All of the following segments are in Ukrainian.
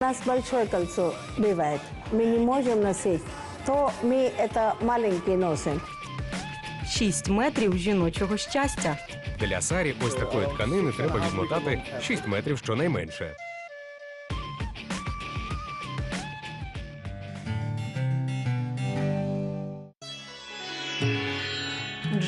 У нас большое кольцо бывает. Мы не можем носить, то мы это маленький носим. 6 метрів жіночого щастя. Для Сарі ось такої тканини треба відмотати 6 метрів щонайменше.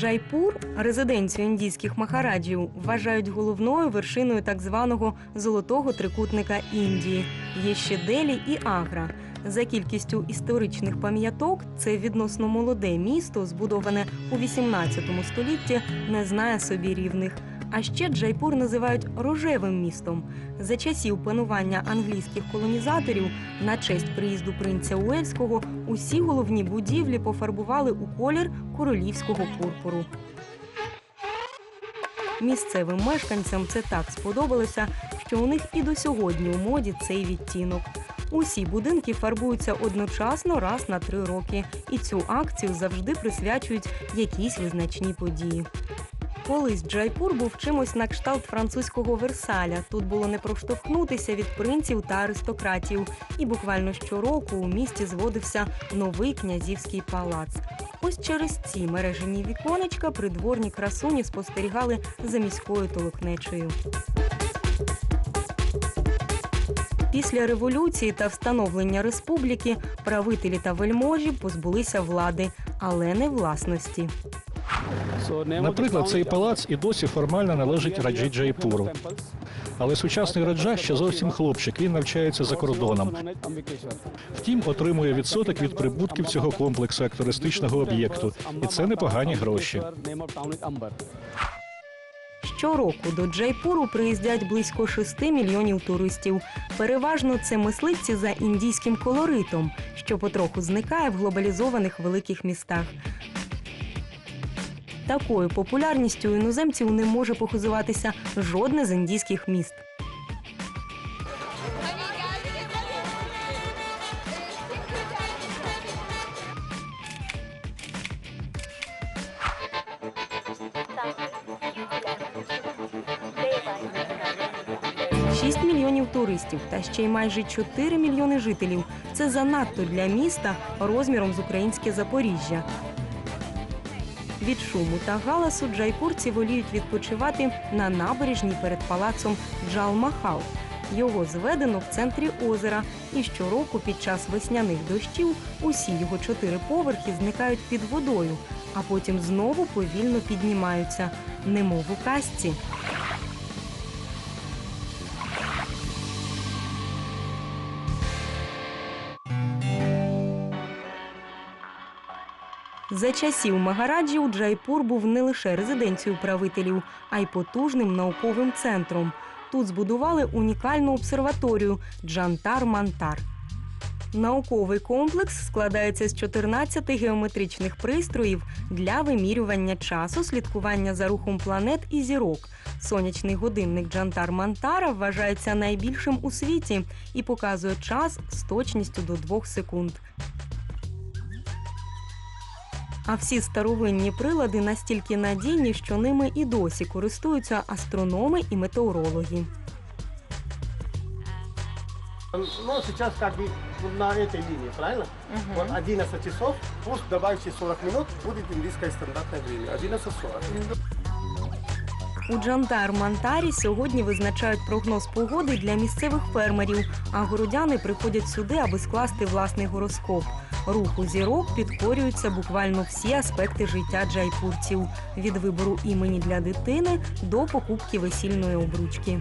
Джайпур, резиденцію індійських махараджів, вважають головною вершиною так званого золотого трикутника Індії. Є ще Делі і Агра. За кількістю історичних пам'яток це відносно молоде місто, збудоване у 18 столітті, не знає собі рівних. А ще Джайпур називають рожевим містом. За часів панування англійських колонізаторів на честь приїзду принця Уельського усі головні будівлі пофарбували у колір королівського пурпуру. Місцевим мешканцям це так сподобалося, що у них і до сьогодні у моді цей відтінок. Усі будинки фарбуються одночасно раз на три роки, і цю акцію завжди присвячують якійсь визначній події. Колись Джайпур був чимось на кшталт французького Версаля. Тут було не проштовхнутися від принців та аристократів. І буквально щороку у місті зводився новий князівський палац. Ось через ці мережені віконечка придворні красуні спостерігали за міською толокнечею. Після революції та встановлення республіки правителі та вельможі позбулися влади, але не власності. Наприклад, цей палац і досі формально належить Раджі Джайпуру. Але сучасний раджа ще зовсім хлопчик. Він навчається за кордоном. Втім, отримує відсоток від прибутків цього комплексу як туристичного об'єкту, і це непогані гроші. Щороку до Джайпуру приїздять близько 6 мільйонів туристів. Переважно це мисливці за індійським колоритом, що потроху зникає в глобалізованих великих містах. Такою популярністю іноземців не може похизуватися жодне з індійських міст. Шість мільйонів туристів та ще й майже 4 мільйони жителів. Це занадто для міста розміром з українське Запоріжжя. Від шуму та галасу джайпурці воліють відпочивати на набережній перед палацом Джал-Махал. Його зведено в центрі озера, і щороку під час весняних дощів усі його чотири поверхи зникають під водою, а потім знову повільно піднімаються, немов у казці. За часів Магараджів Джайпур був не лише резиденцією правителів, а й потужним науковим центром. Тут збудували унікальну обсерваторію Джантар-Мантар. Науковий комплекс складається з 14 геометричних пристроїв для вимірювання часу, слідкування за рухом планет і зірок. Сонячний годинник Джантар Мантара вважається найбільшим у світі і показує час з точністю до 2 секунд. А всі старовинні прилади настільки надійні, що ними і досі користуються астрономи і метеорологи. Ну, сейчас как бы на этой линии, правильно? Вот 11 часов, пусть добавите 40 минут, будет индийское стандартное время. 11.40. У Джантар-Мантарі сьогодні визначають прогноз погоди для місцевих фермерів, а городяни приходять сюди, аби скласти власний гороскоп. Руху зірок підкорюються буквально всі аспекти життя джайпурців від вибору імені для дитини до покупки весільної обручки.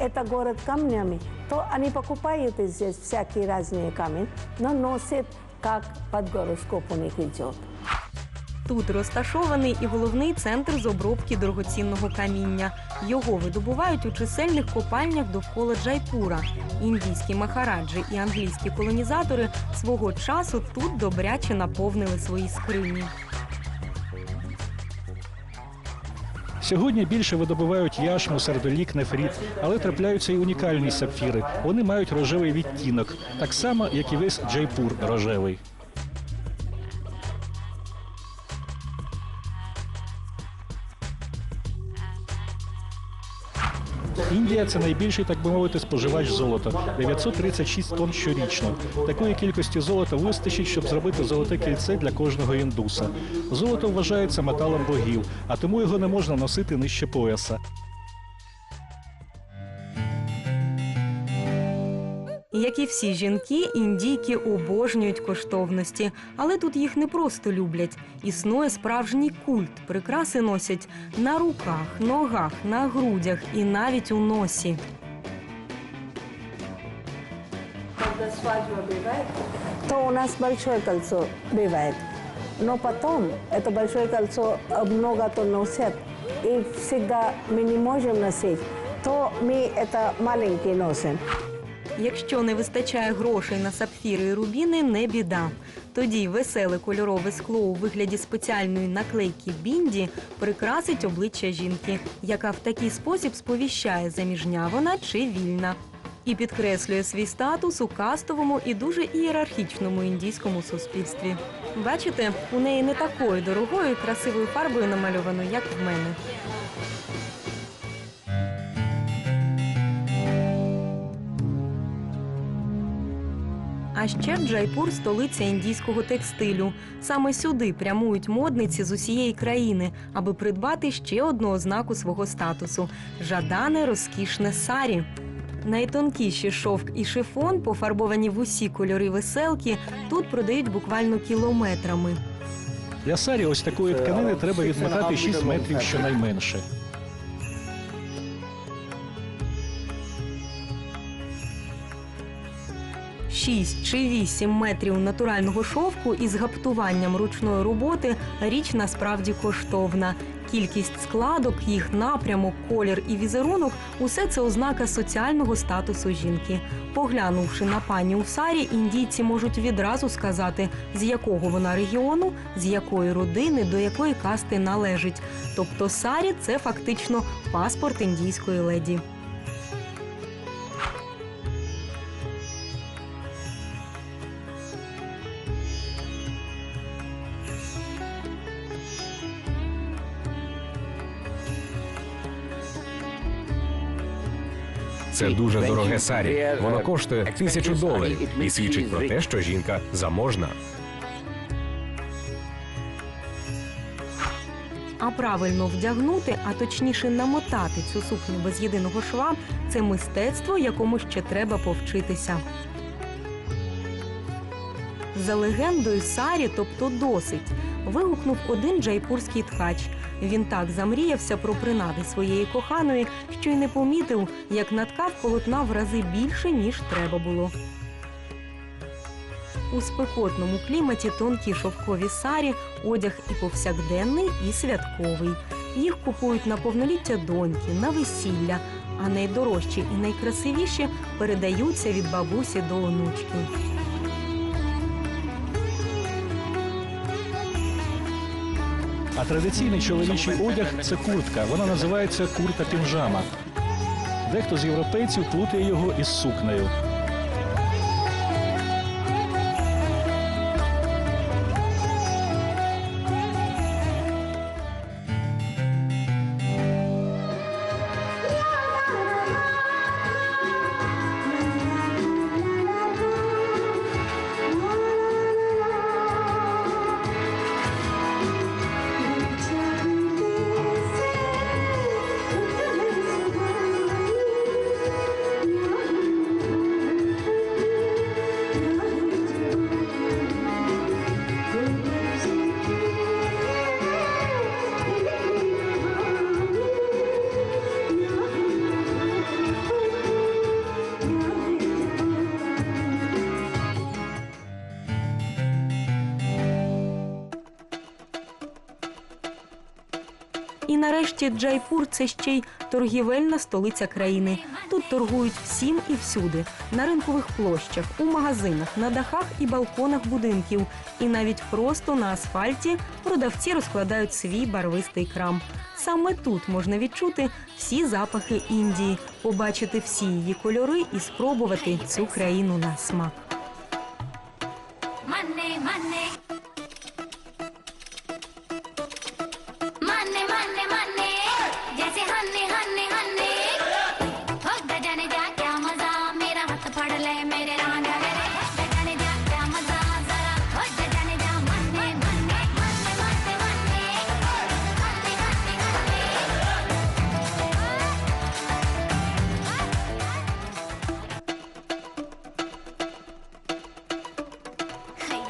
Это город камнями. То они покупают здесь всякие разные камни, но носят, как под гороскопу у них. Тут розташований і головний центр з обробки дорогоцінного каміння. Його видобувають у чисельних копальнях довкола Джайпура. Індійські махараджі і англійські колонізатори свого часу тут добряче наповнили свої скрині. Сьогодні більше видобувають яшму, сердолік, нефрит, але трапляються і унікальні сапфіри. Вони мають рожевий відтінок, так само, як і весь Джайпур рожевий. Індія це найбільший, так би мовити, споживач золота 936 тонн щорічно. Такої кількості золота вистачить, щоб зробити золоте кільце для кожного індуса. Золото вважається металом богів, а тому його не можна носити нижче пояса. Як і всі жінки, індійки обожнюють коштовності, але тут їх не просто люблять. Існує справжній культ. Прикраси носять на руках, ногах, на грудях і навіть у носі. Когда свадьба бывает, то у нас большое кольцо бывает. Но потом это большое кольцо э, много то носят, и всегда мы не можем носить, то мы это маленький носим. Якщо не вистачає грошей на сапфіри і рубіни, не біда. Тоді веселе кольорове скло у вигляді спеціальної наклейки бінді прикрасить обличчя жінки, яка в такий спосіб сповіщає, заміжня вона чи вільна. І підкреслює свій статус у кастовому і дуже ієрархічному індійському суспільстві. Бачите, у неї не такою дорогою і красивою фарбою намальовано, як в мене. А ще Джайпур столиця індійського текстилю. Саме сюди прямують модниці з усієї країни, аби придбати ще одну ознаку свого статусу жадане розкішне сарі. Найтонкіші шовк і шифон, пофарбовані в усі кольори веселки, тут продають буквально кілометрами. Для сарі ось такої тканини треба відмотати 6 метрів щонайменше. Шість чи вісім метрів натурального шовку із гаптуванням ручної роботи річ насправді коштовна. Кількість складок, їх напрямок, колір і візерунок усе це ознака соціального статусу жінки. Поглянувши на пані у сарі, індійці можуть відразу сказати, з якого вона регіону, з якої родини, до якої касти належить. Тобто сарі це фактично паспорт індійської леді. Це дуже дороге сарі. Воно коштує тисячу доларів і свідчить про те, що жінка заможна. А правильно вдягнути, а точніше намотати цю сукню без єдиного шва це мистецтво, якому ще треба повчитися. За легендою Сарі, тобто досить, вигукнув один джайпурський ткач. Він так замріявся про принади своєї коханої, що й не помітив, як наткав полотна в рази більше, ніж треба було. У спекотному кліматі тонкі шовкові сарі, одяг і повсякденний, і святковий. Їх купують на повноліття доньки, на весілля, а найдорожчі і найкрасивіші передаються від бабусі до онучки. А традиційний чоловічий одяг це куртка. Вона називається куртка пінжама. Дехто з європейців плутає його із сукнею. І нарешті Джайпур це ще й торгівельна столиця країни. Тут торгують всім і всюди: на ринкових площах, у магазинах, на дахах і балконах будинків. І навіть просто на асфальті продавці розкладають свій барвистий крам. Саме тут можна відчути всі запахи Індії, побачити всі її кольори і спробувати цю країну на смак. Money, money.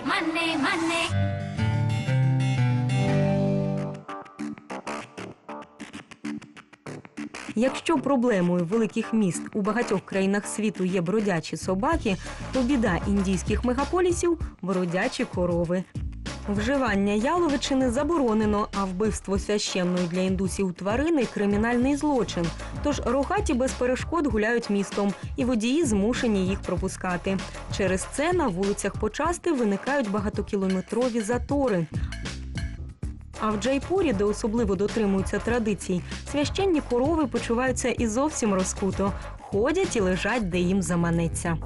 money, money. Якщо проблемою великих міст у багатьох країнах світу є бродячі собаки, то біда індійських мегаполісів бродячі корови. Вживання яловичини заборонено, а вбивство священної для індусів тварини кримінальний злочин. Тож рогаті без перешкод гуляють містом, і водії змушені їх пропускати. Через це на вулицях почасти виникають багатокілометрові затори. А в Джайпурі, де особливо дотримуються традицій, священні корови почуваються і зовсім розкуто, ходять і лежать, де їм заманеться.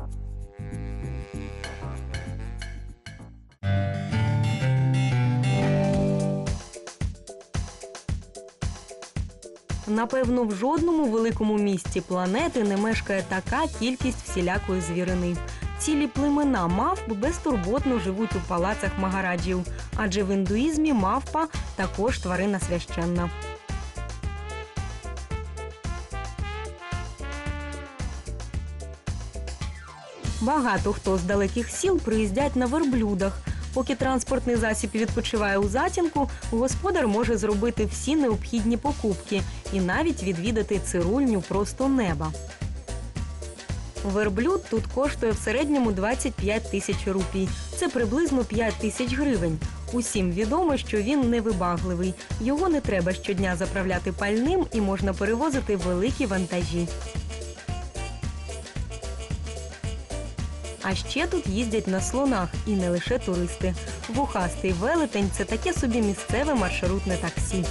Напевно, в жодному великому місті планети не мешкає така кількість всілякої звірини. Цілі племена мавп безтурботно живуть у палацах магараджів, адже в індуїзмі мавпа також тварина священна. Багато хто з далеких сіл приїздять на верблюдах. Поки транспортний засіб відпочиває у затінку, господар може зробити всі необхідні покупки і навіть відвідати цирульню просто неба. Верблюд тут коштує в середньому 25 тисяч рупій. Це приблизно 5 тисяч гривень. Усім відомо, що він невибагливий. Його не треба щодня заправляти пальним і можна перевозити великі вантажі. А ще тут їздять на слонах і не лише туристи. Вухастий велетень це таке собі місцеве маршрутне таксі.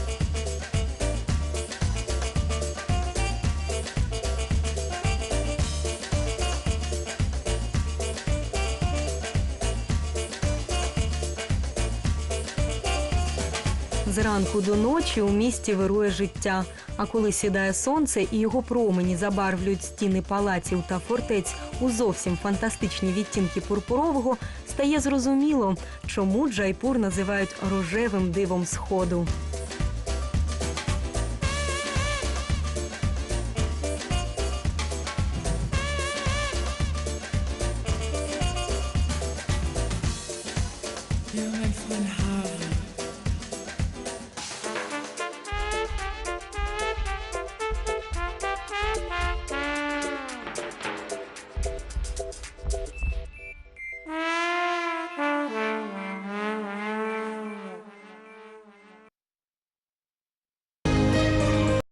Зранку до ночі у місті вирує життя. А коли сідає сонце і його промені забарвлюють стіни палаців та фортець у зовсім фантастичні відтінки пурпурового, стає зрозуміло, чому Джайпур називають рожевим дивом сходу.